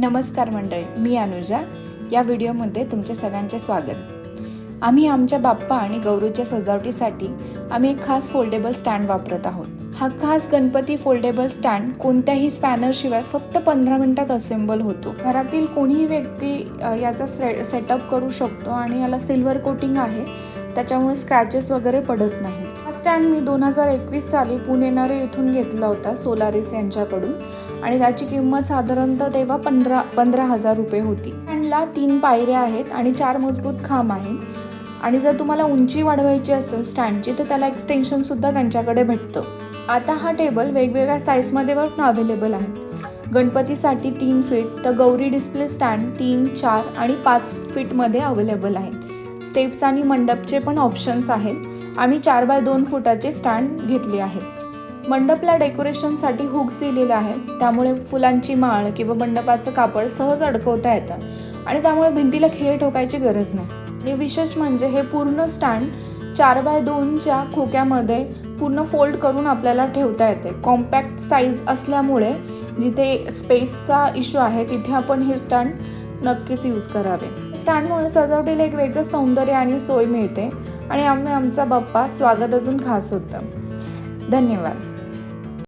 नमस्कार मंडळी मी अनुजा. या व्हिडिओमध्ये तुमचे सगळ्यांचे स्वागत. आम्ही आमच्या बाप्पा आणि गौरूच्या सजावटीसाठी आम्ही एक खास फोल्डेबल स्टँड वापरत आहोत. हा खास गणपती फोल्डेबल स्टँड कोणत्याही स्पॅनरशिवाय फक्त पंधरा मिनिटात असेंबल होतो. घरातील कोणीही व्यक्ती याचा से सेटअप करू शकतो आणि याला सिल्वर कोटिंग आहे. त्याच्यामुळे स्क्रॅचेस वगैरे पडत नाही हा स्टँड मी दोन हजार एकवीस साली पुणेनारे इथून घेतला होता सोलारिस यांच्याकडून. आणि त्याची किंमत साधारणतः तेव्हा पंधरा पंधरा हजार रुपये होती. स्टँडला तीन पायऱ्या आहेत आणि चार मजबूत खांब आहेत. आणि जर तुम्हाला उंची वाढवायची असेल स्टँडची तर त्याला एक्सटेन्शनसुद्धा त्यांच्याकडे भेटतं. आता हा टेबल वेगवेगळ्या साईजमध्ये पण अवेलेबल आहेत गणपतीसाठी तीन फीट तर गौरी डिस्प्ले स्टँड तीन चार आणि पाच फीटमध्ये अवेलेबल आहे. स्टेप्स आणि मंडपचे पण ऑप्शन्स आहेत. आम्ही चार बाय दोन फुटाचे स्टँड घेतले आहेत. मंडपला डेकोरेशनसाठी हुक्स दिलेले आहेत. त्यामुळे फुलांची माळ किंवा मंडपाचं कापड सहज अडकवता येतं. आणि त्यामुळे भिंतीला खिळे ठोकायची गरज नाही. आणि विशेष म्हणजे हे पूर्ण स्टँड चार बाय दोनच्या खोक्यामध्ये पूर्ण फोल्ड करून आपल्याला ठेवता येते. कॉम्पॅक्ट साईज असल्यामुळे जिथे स्पेसचा इश्यू आहे तिथे आपण हे स्टँड नक्कीच यूज करावे. स्टँडमुळे सजावटीला एक वेगळं सौंदर्य आणि सोय मिळते आणि आम्ही आमचा बाप्पा स्वागत अजून खास होतं. धन्यवाद.